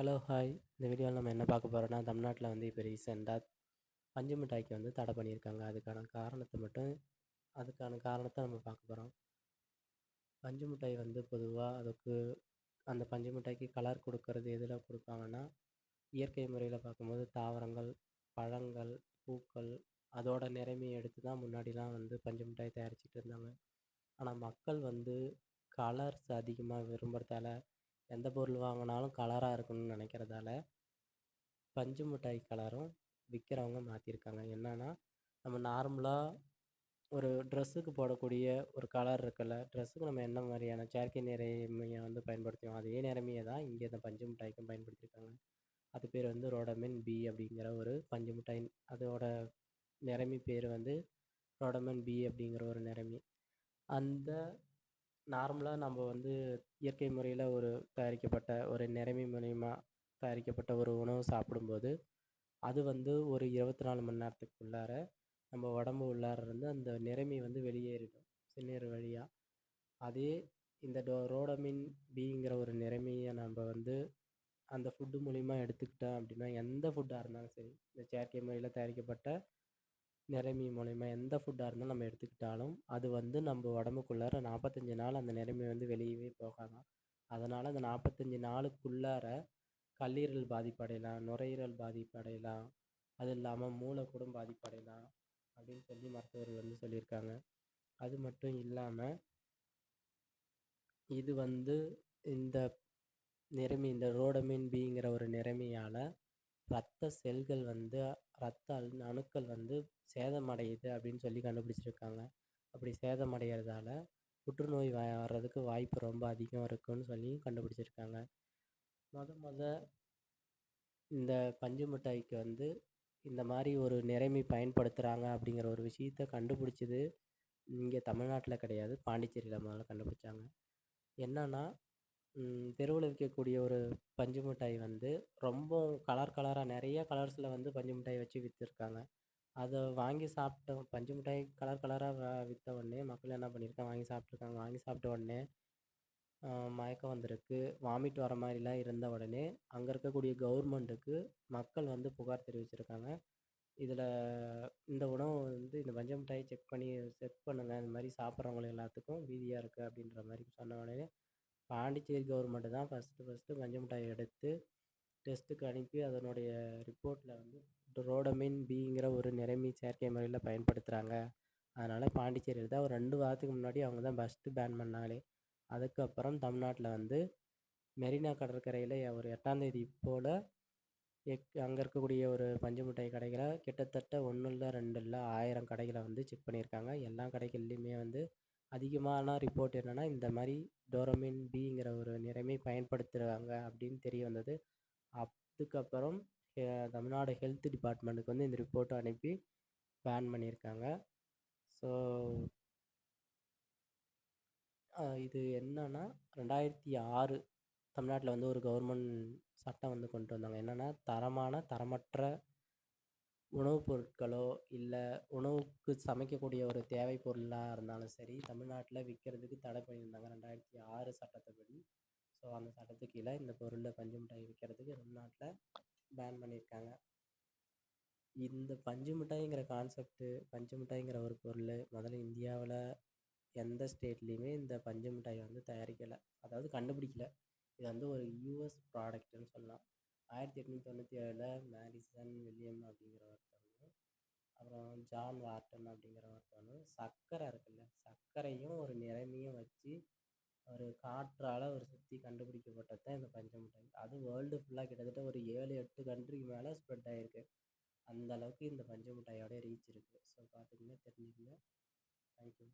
Hello hi இந்த வீடியோவில் நம்ம என்ன பார்க்க போகிறோம்னா தமிழ்நாட்டில் வந்து இப்போ ரீசெண்டாக பஞ்சு மிட்டாய்க்கு வந்து தடை பண்ணியிருக்காங்க. அதுக்கான காரணத்தை மட்டும் அதுக்கான காரணத்தை நம்ம பார்க்க போகிறோம் பஞ்சு மிட்டாய் வந்து பொதுவாக அதுக்கு அந்த பஞ்சு மிட்டாய்க்கு கலர் கொடுக்கறது எதில் கொடுப்பாங்கன்னா இயற்கை முறையில் பார்க்கும்போது தாவரங்கள் பழங்கள் பூக்கள் அதோட நிறமையை எடுத்து தான் முன்னாடிலாம் வந்து பஞ்சு மிட்டாய் தயாரிச்சிட்டு இருந்தாங்க. ஆனால் மக்கள் வந்து கலர்ஸ் அதிகமாக விரும்புகிறதால எந்த பொருள் வாங்கினாலும் கலராக இருக்கணும்னு நினைக்கிறதால பஞ்சு மிட்டாய் கலரும் விற்கிறவங்க மாற்றிருக்காங்க என்னென்னா நம்ம நார்மலாக ஒரு ட்ரெஸ்ஸுக்கு போடக்கூடிய ஒரு கலர் இருக்குல்ல ட்ரெஸ்ஸுக்கு நம்ம என்ன மாதிரியான செயற்கை நிறமியை வந்து பயன்படுத்துவோம் அதே நிறமையை தான் இங்கே இந்த பஞ்சு மிட்டாய்க்கும் பயன்படுத்தியிருக்காங்க அது பேர் வந்து ரோடமின் பி அப்படிங்கிற ஒரு பஞ்சு மிட்டாய். அதோட நிறமி பேர் வந்து ரோடமென் பி அப்படிங்கிற ஒரு நிறமி. அந்த நார்மலாக நம்ம வந்து இயற்கை முறையில் ஒரு தயாரிக்கப்பட்ட ஒரு நிறமி மூலிமா தயாரிக்கப்பட்ட ஒரு உணவு சாப்பிடும்போது அது வந்து ஒரு இருபத்தி நாலு மணி நேரத்துக்கு உள்ளார நம்ம உடம்பு உள்ளார இருந்து அந்த நிறமி வந்து வெளியேறிடும் சிறுநீர் வழியாக அதே இந்த டோ ரோடமின் பிங்கிற ஒரு நிறமியை நம்ம வந்து அந்த ஃபுட்டு மூலிமா எடுத்துக்கிட்டோம் அப்படின்னா எந்த ஃபுட்டாக இருந்தாலும் சரி இந்த செயற்கை முறையில் தயாரிக்கப்பட்ட நிறமி மூலிமா எந்த ஃபுட்டாக இருந்தாலும் நம்ம எடுத்துக்கிட்டாலும் அது வந்து நம்ம உடம்புக்குள்ளார நாற்பத்தஞ்சு நாள் அந்த நிறமி வந்து வெளியவே போகாதாம் அதனால் அந்த நாற்பத்தஞ்சு நாளுக்குள்ளார கல்லீரல் பாதிப்படையலாம் நுரையீரல் பாதிப்படையலாம் அது இல்லாமல் மூளை கூட பாதிப்படையலாம் அப்படின்னு சொல்லி மருத்துவர்கள் வந்து சொல்லியிருக்காங்க. அது மட்டும் இல்லாமல் இது வந்து இந்த நிறமி இந்த ரோடமின் பிங்கிற ஒரு நிறமியால் ரத்த செல்கள் வந்து ரத்த அணுக்கள் வந்து சேதமடையுது அப்படின்னு சொல்லி கண்டுபிடிச்சிருக்காங்க. அப்படி சேதமடைகிறதால புற்றுநோய் வர்றதுக்கு வாய்ப்பு ரொம்ப அதிகம் இருக்குன்னு சொல்லி கண்டுபிடிச்சிருக்காங்க. முத முத இந்த பஞ்சு மிட்டாய்க்கு வந்து இந்த மாதிரி ஒரு நிறமி பயன்படுத்துகிறாங்க அப்படிங்கிற ஒரு விஷயத்த கண்டுபிடிச்சது இங்கே தமிழ்நாட்டில் கிடையாது. பாண்டிச்சேரியில் முதல்ல கண்டுபிடிச்சாங்க. என்னன்னா தெருவில் விற்கக்கூடிய ஒரு பஞ்சு மிட்டாய் வந்து ரொம்ப கலர் கலராக நிறைய கலர்ஸில் வந்து பஞ்சு மிட்டாய் வச்சு விற்றுருக்காங்க அதை வாங்கி சாப்பிட்டோம் பஞ்சு மிட்டாய் கலர் கலராக விற்ற உடனே மக்கள் என்ன பண்ணியிருக்காங்க? வாங்கி சாப்பிட்ருக்காங்க வாங்கி சாப்பிட்ட உடனே மயக்கம் வந்திருக்கு. வாமிட் வர மாதிரிலாம் இருந்த உடனே அங்கே இருக்கக்கூடிய கவர்மெண்ட்டுக்கு மக்கள் வந்து புகார் தெரிவிச்சிருக்காங்க. இதில் இந்த உணவு வந்து இந்த பஞ்சு மிட்டாயை செக் பண்ணி செக் பண்ணுங்கள் இந்த மாதிரி சாப்பிட்றவங்க எல்லாத்துக்கும் வீதியாக இருக்குது அப்படின்ற மாதிரி சொன்ன உடனே பாண்டிச்சேரி கவர்மெண்ட்டு தான் ஃபஸ்ட்டு ஃபஸ்ட்டு பஞ்சு மிட்டாயை எடுத்து டெஸ்ட்டுக்கு அனுப்பி அதனுடைய ரிப்போர்ட்டில் வந்து ரோடமின் பிங்கிற ஒரு நிறமி செயற்கை முறையில் பயன்படுத்துகிறாங்க அதனால் பாண்டிச்சேரியில் தான் ஒரு ரெண்டு வாரத்துக்கு முன்னாடி அவங்க தான் ஃபஸ்ட்டு பேன் பண்ணாங்களே. அதுக்கப்புறம் தமிழ்நாட்டில் வந்து மெரினா கடற்கரையில் ஒரு எட்டாந்தேதி போல் எக் அங்கே இருக்கக்கூடிய ஒரு பஞ்சு மிட்டாய் கடைகளை கிட்டத்தட்ட ஒன்றும் இல்லை ரெண்டு இல்லை ஆயிரம் கடைகளை வந்து செக் பண்ணியிருக்காங்க. எல்லா கடைகள்லையுமே வந்து அதிகமான ரிப்போர்ட் என்னென்னா இந்த மாதிரி டோரமின் பிங்கிற ஒரு நிறமை பயன்படுத்துகிறாங்க அப்படின்னு தெரிய வந்தது. அதுக்கப்புறம் தமிழ்நாடு ஹெல்த் டிபார்ட்மெண்ட்டுக்கு வந்து இந்த ரிப்போர்ட்டை அனுப்பி பேன் பண்ணியிருக்காங்க. ஸோ இது என்னன்னா ரெண்டாயிரத்தி ஆறு தமிழ்நாட்டில் வந்து ஒரு கவர்மெண்ட் சட்டம் வந்து கொண்டு வந்தாங்க. என்னென்னா தரமான தரமற்ற உணவுப் பொருட்களோ இல்லை உணவுக்கு சமைக்கக்கூடிய ஒரு தேவை பொருளாக இருந்தாலும் சரி தமிழ்நாட்டில் விற்கிறதுக்கு தடை பண்ணியிருந்தாங்க. ரெண்டாயிரத்தி ஆறு சட்டத்தைப்படி ஸோ அந்த சட்டத்துக்கு கீழே இந்த பொருளை பஞ்சு மிட்டாய் விற்கிறதுக்கு தமிழ்நாட்டில் பேன் பண்ணியிருக்காங்க. இந்த பஞ்சு மிட்டாய்ங்கிற கான்செப்ட்டு பஞ்சு மிட்டாய்ங்கிற ஒரு பொருள் முதல்ல இந்தியாவில் எந்த ஸ்டேட்லேயுமே இந்த பஞ்சு மிட்டாய் வந்து தயாரிக்கலை. அதாவது கண்டுபிடிக்கல. இது வந்து ஒரு யூஎஸ் ப்ராடக்ட்டுன்னு சொல்லலாம். ஆயிரத்தி எட்நூற்றி தொண்ணூற்றி ஏழில் மேரிசன் வில்லியம் அப்படிங்கிற ஒருத்தவங்க அப்புறம் ஜான் வார்டன் அப்படிங்கிற ஒருத்தவங்க சர்க்கரை இருக்குல்ல சர்க்கரையும் ஒரு நிறமையும் வச்சு ஒரு காற்றால் ஒரு சுற்றி கண்டுபிடிக்கப்பட்டது தான் இந்த பஞ்சமிட்டாய் அது வேர்ல்டு ஃபுல்லாக கிட்டத்தட்ட ஒரு ஏழு எட்டு கண்ட்ரிக்கு மேலே ஸ்ப்ரெட் ஆகிருக்கு அந்த அளவுக்கு இந்த பஞ்சமிட்டாயோட ரீச் இருக்குது ஸோ பார்த்துக்கிங்க தெரிஞ்சுக்கங்க. தேங்க்யூ